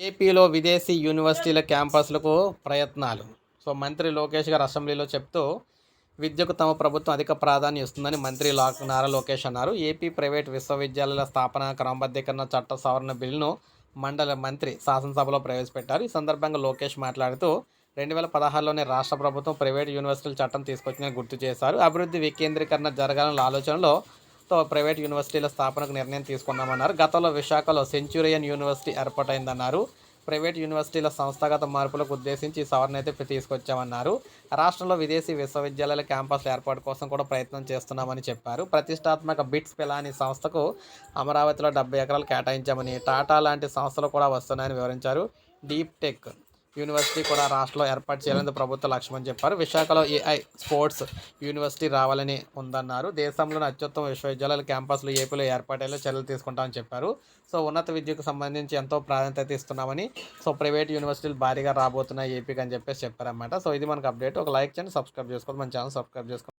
ఏపీలో విదేశీ యూనివర్సిటీల క్యాంపస్లకు ప్రయత్నాలు. సో మంత్రి లోకేష్ గారు అసెంబ్లీలో చెప్తూ విద్యకు తమ ప్రభుత్వం అధిక ప్రాధాన్యం ఇస్తుందని మంత్రి లా నారా లోకేష్ అన్నారు. ఏపీ ప్రైవేట్ విశ్వవిద్యాలయాల స్థాపన క్రమబద్ధీకరణ చట్ట సవరణ బిల్లును మండల మంత్రి శాసనసభలో ప్రవేశపెట్టారు. ఈ సందర్భంగా లోకేష్ మాట్లాడుతూ రెండు వేల పదహారులోనే రాష్ట్ర ప్రభుత్వం ప్రైవేట్ యూనివర్సిటీల చట్టం తీసుకొచ్చిందని గుర్తు చేశారు. అభివృద్ధి వికేంద్రీకరణ జరగాలన్న ఆలోచనలో తో ప్రైవేట్ యూనివర్సిటీల స్థాపనకు నిర్ణయం తీసుకున్నామన్నారు. గతంలో విశాఖలో సెంచురియన్ యూనివర్సిటీ ఏర్పాటైందన్నారు. ప్రైవేట్ యూనివర్సిటీల సంస్థాగత మార్పులకు ఉద్దేశించి ఈ సవరణ అయితే తీసుకొచ్చామన్నారు. రాష్ట్రంలో విదేశీ విశ్వవిద్యాలయాల క్యాంపస్ల ఏర్పాటు కోసం కూడా ప్రయత్నం చేస్తున్నామని చెప్పారు. ప్రతిష్టాత్మక బిట్స్ పిలాని సంస్థకు అమరావతిలో డెబ్బై ఎకరాలు కేటాయించామని టాటా లాంటి సంస్థలు కూడా వస్తున్నాయని వివరించారు. డీప్ టెక్ యూనివర్సిటీ కూడా రాష్ట్రంలో ఏర్పాటు చేయాలని ప్రభుత్వ లక్ష్యం అని చెప్పారు. విశాఖలో ఏఐ స్పోర్ట్స్ యూనివర్సిటీ రావాలని ఉందన్నారు. దేశంలోని అత్యుత్తమ విశ్వవిద్యాలయాల క్యాంపస్లు ఏపీలో ఏర్పాటయ్యేలా చర్యలు తీసుకుంటామని చెప్పారు. సో ఉన్నత విద్యకు సంబంధించి ఎంతో ప్రాధాన్యత ఇస్తున్నామని సో ప్రైవేట్ యూనివర్సిటీలు భారీగా రాబోతున్నాయి ఏపీకి అని చెప్పేసి చెప్పారన్నమాట. సో ఇది మనకు అప్డేట్. ఒక లైక్ చేయండి సబ్స్క్రైబ్ చేసుకోవాలి మన ఛానల్ సబ్స్క్రైబ్ చేసుకోండి.